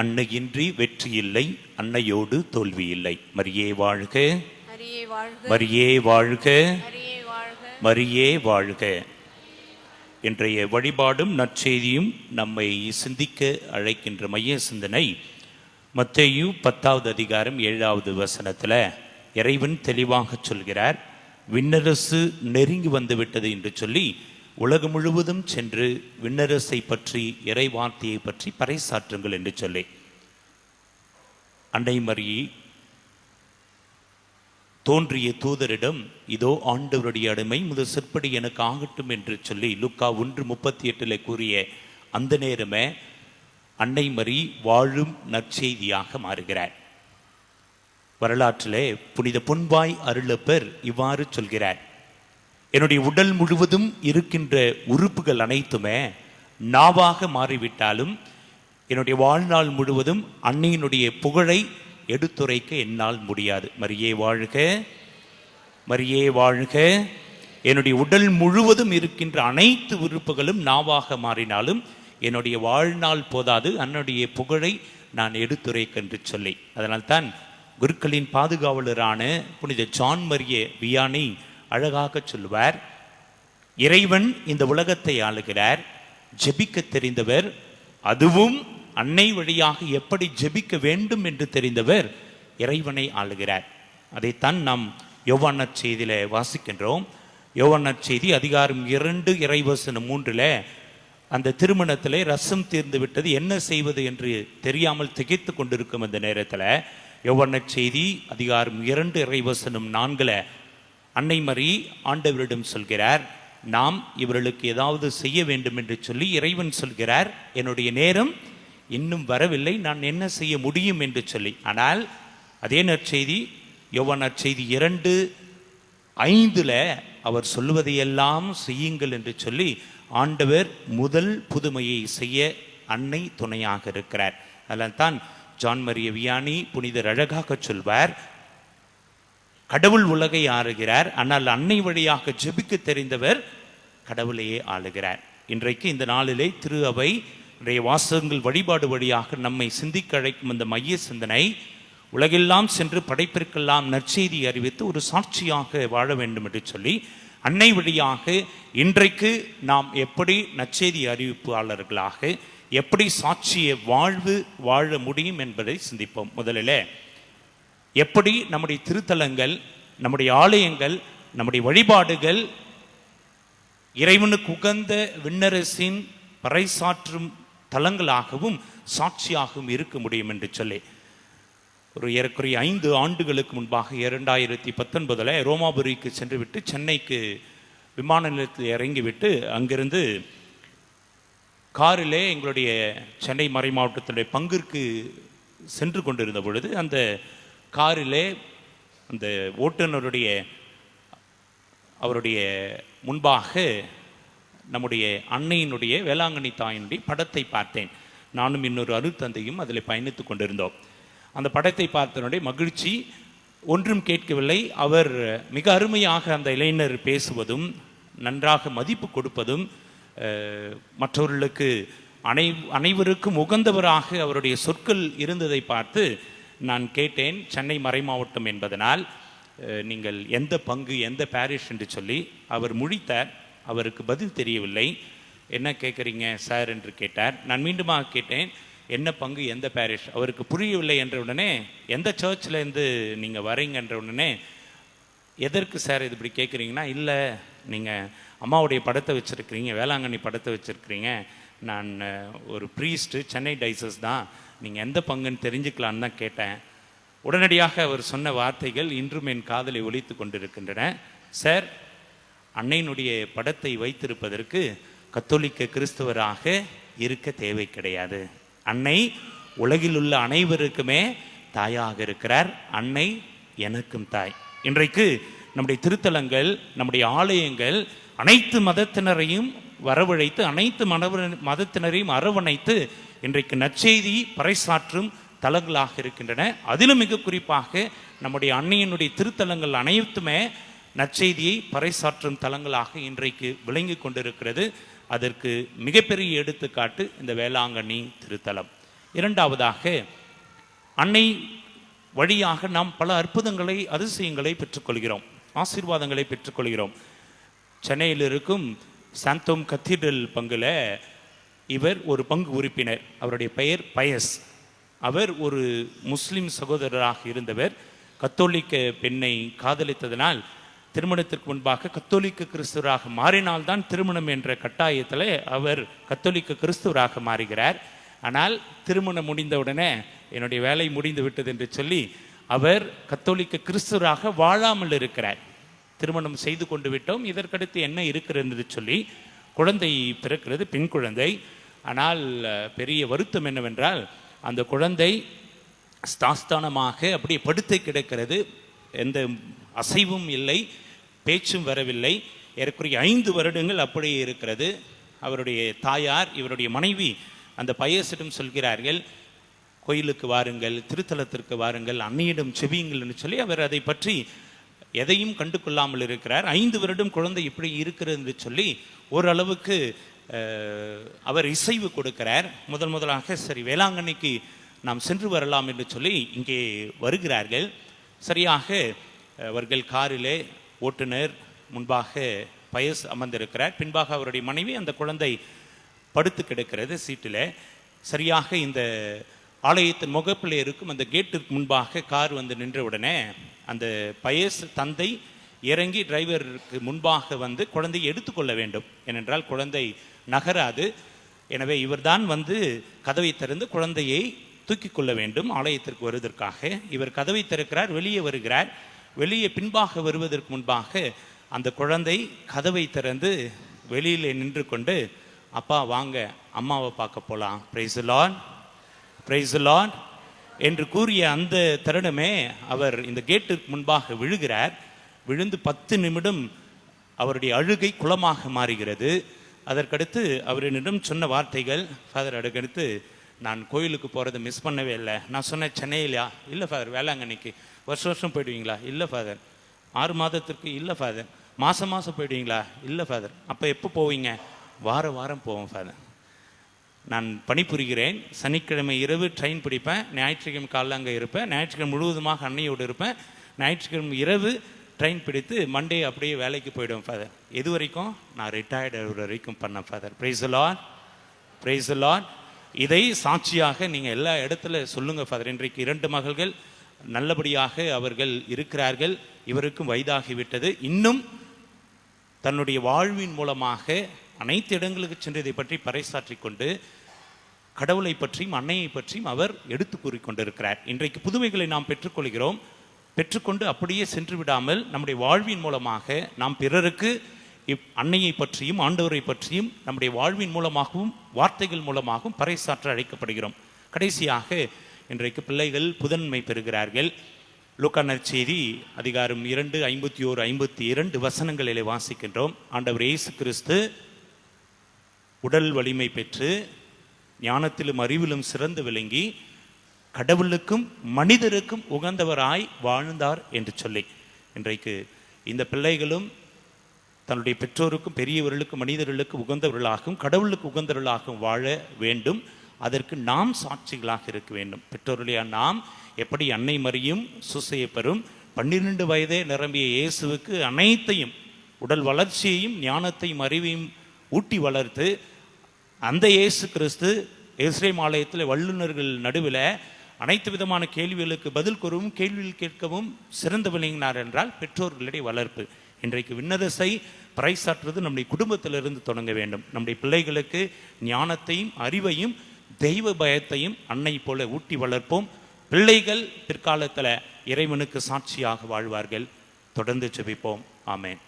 அன்னையின்றி வெற்றி இல்லை அன்னையோடு தோல்வி இல்லை. மரியே வாழ்க. மரியே வாழ்க. மரியே வாழ்க. இன்றைய வழிபாடும் நற்செய்தியும் நம்மை சிந்திக்க அழைக்கின்ற மைய சிந்தனை மத்தேயு பத்தாவது அதிகாரம் ஏழாவது வசனத்தில் இறைவன் தெளிவாக சொல்கிறார் விண்ணரசு நெருங்கி வந்து விட்டது என்று சொல்லி உலகம் முழுவதும் சென்று விண்ணரசை பற்றி இறைவார்த்தையை பற்றி பறைசாற்றுங்கள் என்று சொல்லி. அன்னை மரியை தோன்றிய தூதரிடம் இதோ ஆண்டவருடைய அடிமை முதல் சிற்படி எனக்கு ஆகட்டும் என்று சொல்லி லுக்கா ஒன்று முப்பத்தி எட்டில் கூறிய அந்த நேரமே அன்னை மரி வாழும் நற்செய்தியாக மாறுகிறார். வரலாற்றிலே புனித பொன்பாய் அருளப்பர் இவ்வாறு சொல்கிறார். என்னுடைய உடல் முழுவதும் இருக்கின்ற உறுப்புகள் அனைத்துமே நாவாக மாறிவிட்டாலும் என்னுடைய வாழ்நாள் முழுவதும் அன்னையினுடைய புகழை எடுத்துரைக்க என்னால் முடியாது. மரியே வாழ்க மரியே வாழ்க. என்னுடைய உடல் முழுவதும் இருக்கின்ற அனைத்து உறுப்புகளும் நாவாக மாறினாலும் என்னுடைய வாழ்நாள் போதாது அன்னுடைய புகழை நான் எடுத்துரைக்க என்று சொல்லி. அதனால்தான் குருக்களின் பாதுகாவலரான புனித ஜான் மரிய வியானி அழகாக சொல்வார் இறைவன் இந்த உலகத்தை ஆளுகிறார். ஜெபிக்க தெரிந்தவர் அதுவும் அன்னை வழியாக எப்படி ஜெபிக்க வேண்டும் என்று தெரிந்தவர் இறைவனை ஆளுகிறார். அதைத்தான் நாம் யோவானர் செய்தியில வாசிக்கின்றோம். யோவானர் செய்தி அதிகாரம் இரண்டு இறைவசனம் மூன்றில் அந்த திருமணத்திலே ரசம் தீர்ந்து விட்டது என்ன செய்வது என்று தெரியாமல் திகைத்து கொண்டிருக்கும் அந்த நேரத்தில் யோவானர் செய்தி அதிகாரம் இரண்டு இறைவசனம் நான்கில் அன்னை மரி ஆண்டவரிடம் சொல்கிறார் நாம் இவர்களுக்கு ஏதாவது செய்ய வேண்டும் என்று சொல்லி இறைவன் சொல்கிறார். என்னுடைய நேரம் இன்னும் வரவில்லை. நான் என்ன செய்ய முடியும் என்று சொல்லி. ஆனால் அதே நற்செய்தி யோவான் நற்செய்தி இரண்டு ஐந்தில் அவர் சொல்லுவதையெல்லாம் செய்யுங்கள் என்று சொல்லி ஆண்டவர் முதல் புதுமையை செய்ய அன்னை துணையாக இருக்கிறார். அதில் தான் ஜான் மரிய வியானி புனிதர் அழகாக சொல்வார் கடவுள் உலகை ஆளுகிறார். ஆனால் அன்னை வழியாக ஜெபிக்க தெரிந்தவர் கடவுளையே ஆளுகிறார். இன்றைக்கு இந்த நாளிலே திரு அவை வாசகங்கள் வழிபாடு வழியாக நம்மை சிந்திக்க அழைக்கும் இந்த மைய சிந்தனை உலகெல்லாம் சென்று படைப்பிற்கெல்லாம் நற்செய்தி அறிவித்து ஒரு சாட்சியாக வாழ வேண்டும் என்று சொல்லி அன்னை வழியாக இன்றைக்கு நாம் எப்படி நற்செய்தி அறிவிப்பாளர்களாக எப்படி சாட்சிய வாழ்வு வாழ முடியும் என்பதை சிந்திப்போம். முதலில் எப்படி நம்முடைய திருத்தலங்கள் நம்முடைய ஆலயங்கள் நம்முடைய வழிபாடுகள் இறைவனுக்கு உகந்த விண்ணரசின் பறைசாற்றும் தலங்களாகவும் சாட்சியாகவும் இருக்க முடியும் என்று சொல்லி. ஒரு ஏறக்குறைய ஐந்து ஆண்டுகளுக்கு முன்பாக இரண்டாயிரத்தி பத்தொன்பதில் ரோமாபுரிக்கு சென்று விட்டு சென்னைக்கு விமான நிலையத்தில் இறங்கிவிட்டு அங்கிருந்து காரிலே எங்களுடைய சென்னை மறை மாவட்டத்தினுடைய பங்கிற்கு சென்று கொண்டிருந்த பொழுது அந்த காரிலே அந்த ஓட்டுநருடைய அவருடைய முன்பாக நம்முடைய அன்னையினுடைய வேளாங்கண்ணி தாயினுடைய படத்தை பார்த்தேன். நானும் இன்னொரு அருத்தந்தையும் அதில் பயணித்து கொண்டிருந்தோம். அந்த படத்தை பார்த்தனுடைய மகிழ்ச்சி ஒன்றும் கேட்கவில்லை. அவர் மிக அருமையாக அந்த இளைஞர் பேசுவதும் நன்றாக மதிப்பு கொடுப்பதும் மற்றவர்களுக்கு அனை அனைவருக்கும் உகந்தவராக அவருடைய சொற்கள் இருந்ததை பார்த்து நான் கேட்டேன் சென்னை மறைமாவட்டம் என்பதனால் நீங்கள் எந்த பங்கு எந்த பாரிஷ் என்று சொல்லி அவர் முழித்தார். அவருக்கு பதில் தெரியவில்லை. என்ன கேட்குறீங்க சார் என்று கேட்டார். நான் மீண்டுமாக கேட்டேன் என்ன பங்கு எந்த பாரிஷ் அவருக்கு புரியவில்லை என்ற உடனே எந்த சர்ச்சிலேருந்து நீங்கள் வரீங்க? என்ற உடனே எதற்கு சார் இது இப்படி கேட்குறீங்கன்னா இல்லை நீங்கள் அம்மாவுடைய படத்தை வச்சுருக்கிறீங்க வேளாங்கண்ணி படத்தை வச்சுருக்கிறீங்க. நான் ஒரு ப்ரீஸ்ட்டு சென்னை டைசஸ் தான். நீங்கள் எந்த பங்குன்னு தெரிஞ்சுக்கலான்னு தான் கேட்டேன். உடனடியாக அவர் சொன்ன வார்த்தைகள் இன்றும் என் காதலை ஒழித்து கொண்டிருக்கின்றன. சார் அன்னையினுடைய படத்தை வைத்திருப்பதற்கு கத்தோலிக்க கிறிஸ்தவராக இருக்க தேவை கிடையாது. அன்னை உலகில் உள்ள அனைவருக்குமே தாயாக இருக்கிறார். அன்னை எனக்கும் தாய். இன்றைக்கு நம்முடைய திருத்தலங்கள் நம்முடைய ஆலயங்கள் அனைத்து மதத்தினரையும் வரவழைத்து அனைத்து மனவ மதத்தினரையும் அரவணைத்து இன்றைக்கு நற்செய்தி பறைசாற்றும் தலங்களாக இருக்கின்றன. அதிலும் மிக குறிப்பாக நம்முடைய அன்னையினுடைய திருத்தலங்கள் அனைத்துமே நற்செய்தியை பறைசாற்றும் தலங்களாக இன்றைக்கு விளங்கி கொண்டிருக்கிறது. அதற்கு மிகப்பெரிய எடுத்துக்காட்டு இந்த வேளாங்கண்ணி திருத்தலம். இரண்டாவதாக அன்னை வழியாக நாம் பல அற்புதங்களை அதிசயங்களை பெற்றுக்கொள்கிறோம். ஆசீர்வாதங்களை பெற்றுக்கொள்கிறோம். சென்னையில் இருக்கும் சாந்தோம் கத்தீட்ரல் பங்குல இவர் ஒரு பங்கு உறுப்பினர். அவருடைய பெயர் பயஸ். அவர் ஒரு முஸ்லிம் சகோதரராக இருந்தவர். கத்தோலிக்க பெண்ணை காதலித்ததனால் திருமணத்திற்கு முன்பாக கத்தோலிக்க கிறிஸ்துவராக மாறினால்தான் திருமணம் என்ற கட்டாயத்தில் அவர் கத்தோலிக்க கிறிஸ்துவராக மாறுகிறார். ஆனால் திருமணம் முடிந்தவுடனே என்னுடைய வேலை முடிந்து விட்டது என்று சொல்லி அவர் கத்தோலிக்க கிறிஸ்துவராக வாழாமல் இருக்கிறார். திருமணம் செய்து கொண்டு விட்டோம். இதற்கடுத்து என்ன இருக்கிறது என்று சொல்லி குழந்தை பிறக்கிறது பெண் குழந்தை. ஆனால் பெரிய வருத்தம் என்னவென்றால் அந்த குழந்தை ஸ்தாஸ்தானமாக அப்படியே படுத்து கிடக்கிறது. எந்த அசைவும் இல்லை பேச்சும் வரவில்லை. ஏறக்குறைய ஐந்து வருடங்கள் அப்படியே இருக்கிறது. அவருடைய தாயார் இவருடைய மனைவி அந்த பயசிடம் சொல்கிறார்கள் கோயிலுக்கு வாருங்கள் திருத்தலத்திற்கு வாருங்கள் அன்னையிடம் செவியுங்கள் என்று சொல்லி அவர் அதை பற்றி எதையும் கண்டு கொள்ளாமல் இருக்கிறார். ஐந்து வருடம் குழந்தை இப்படி இருக்கிறது என்று சொல்லி ஓரளவுக்கு அவர் இசைவு கொடுக்கிறார். முதல் முதலாக சரி வேளாங்கண்ணிக்கு நாம் சென்று வரலாம் என்று சொல்லி இங்கே வருகிறார்கள். சரியாக அவர்கள் காரிலே ஓட்டுநர் முன்பாக பயஸ் அமர்ந்திருக்கிறார். பின்பாக அவருடைய மனைவி அந்த குழந்தை படுத்து கிடக்கிறது சீட்டில். சரியாக இந்த ஆலயத்தின் முகப்பில் இருக்கும் அந்த கேட்டிற்கு முன்பாக கார் வந்து நின்ற உடனே அந்த பயஸ் தந்தை இறங்கி டிரைவருக்கு முன்பாக வந்து குழந்தையை எடுத்துக்கொள்ள வேண்டும். ஏனென்றால் குழந்தை நகராது. எனவே இவர்தான் வந்து கதவை திறந்து குழந்தையை தூக்கி கொள்ள வேண்டும். ஆலயத்திற்கு வருவதற்காக. இவர் கதவை திறக்கிறார் வெளியே வருகிறார். வெளியே பின்பாக வருவதற்கு முன்பாக அந்த குழந்தை கதவை திறந்து வெளியில் நின்று கொண்டு அப்பா வாங்க அம்மாவை பார்க்க போகலாம் பிரைஸ் லான் பிரைஸ் லான் என்று கூறிய அந்த தருணமே அவர் இந்த கேட்டிற்கு முன்பாக விழுகிறார். விழுந்து பத்து நிமிடம் அவருடைய அழுகை குளமாக மாறுகிறது. அதற்கடுத்து அவரிடம் சொன்ன வார்த்தைகள் ஃபாதர் அடுக்கடுத்து நான் கோயிலுக்கு போகிறத மிஸ் பண்ணவே இல்லை. நான் சொன்னேன் சென்னையிலையா? இல்லை ஃபாதர் வேளாங்கண்ணிக்கு. வருஷம் வருஷம் போயிடுவீங்களா? இல்லை ஃபாதர் ஆறு மாதத்திற்கு இல்லை ஃபாதர் மாதம் மாதம் போயிடுவீங்களா? இல்லை ஃபாதர் அப்போ எப்போ போவீங்க? வார வாரம் போவோம் ஃபாதர் நான் பணிபுரிகிறேன். சனிக்கிழமை இரவு ட்ரெயின் பிடிப்பேன். ஞாயிற்றுக்கிழமை காலைல அங்கே இருப்பேன். ஞாயிற்றுக்கிழமை முழுவதுமாக அன்னையோடு இருப்பேன். ஞாயிற்றுக்கிழமை இரவு ட்ரெயின் பிடித்து மண்டே அப்படியே வேலைக்கு போயிடுவேன் ஃபாதர் எது வரைக்கும்? நான் ரிட்டையர்டு வரைக்கும் பண்ணேன் ஃபாதர் ப்ரைஸ் லான் ப்ரைஸ் லான் இதை சாட்சியாக நீங்கள் எல்லா இடத்துல சொல்லுங்கள் ஃபாதர் இன்றைக்கு இரண்டு மகள்கள் நல்லபடியாக அவர்கள் இருக்கிறார்கள். இவருக்கும் வயதாகிவிட்டது. இன்னும் தன்னுடைய வாழ்வின் மூலமாக அனைத்து இடங்களுக்கு சென்று இதை பற்றி பறைசாற்றி கொண்டு கடவுளை பற்றியும் அன்னையை பற்றியும் அவர் எடுத்து கூறிக்கொண்டிருக்கிறார் இன்றைக்கு புதுமைகளை நாம் பெற்றுக்கொள்கிறோம். பெற்றுக்கொண்டு அப்படியே சென்று விடாமல் நம்முடைய வாழ்வின் மூலமாக நாம் பிறருக்கு இப் அன்னையை பற்றியும் ஆண்டவரை பற்றியும் நம்முடைய வாழ்வின் மூலமாகவும் வார்த்தைகள் மூலமாகவும் பறைசாற்ற அழைக்கப்படுகிறோம். கடைசியாக இன்றைக்கு பிள்ளைகள் புதன்மை பெறுகிறார்கள். லூக்கா செய்தி அதிகாரம் இரண்டு ஐம்பத்தி ஓரு ஐம்பத்தி இரண்டு வசனங்களிலே வாசிக்கின்றோம். ஆண்டவர் இயேசு கிறிஸ்து உடல் வலிமை பெற்று ஞானத்திலும் அறிவிலும் சிறந்து விளங்கி கடவுளுக்கும் மனிதருக்கும் உகந்தவராய் வாழ்ந்தார் என்று சொல்லி இன்றைக்கு இந்த பிள்ளைகளும் தன்னுடைய பெற்றோருக்கும் பெரியவர்களுக்கும் மனிதர்களுக்கு உகந்தவர்களாகவும் கடவுளுக்கு உகந்தவர்களாகவும் வாழ வேண்டும். அதற்கு நாம் சாட்சிகளாக இருக்க வேண்டும். பெற்றோர்களையா நாம் எப்படி அன்னை மறியும் சுசையை பெறும்? வயதே நிரம்பிய இயேசுவுக்கு அனைத்தையும் உடல் வளர்ச்சியையும் ஞானத்தையும் அறிவையும் ஊட்டி வளர்த்து அந்த இயேசு கிறிஸ்து எஸ்ரேம் ஆலயத்தில் வல்லுநர்கள் நடுவில் அனைத்து விதமான கேள்விகளுக்கு பதில் கூறவும் கேள்விகள் கேட்கவும் சிறந்து விளங்கினார் என்றால் பெற்றோர்களிடையே வளர்ப்பு. இன்றைக்கு விண்ணரசை பறைசாற்றுவது நம்முடைய குடும்பத்திலிருந்து தொடங்க வேண்டும். நம்முடைய பிள்ளைகளுக்கு ஞானத்தையும் அறிவையும் தெய்வ பயத்தையும் அன்னை போல ஊட்டி வளர்ப்போம். பிள்ளைகள் பிற்காலத்தில் இறைவனுக்கு சாட்சியாக வாழ்வார்கள். தொடர்ந்து செபிப்போம் ஆமேன்.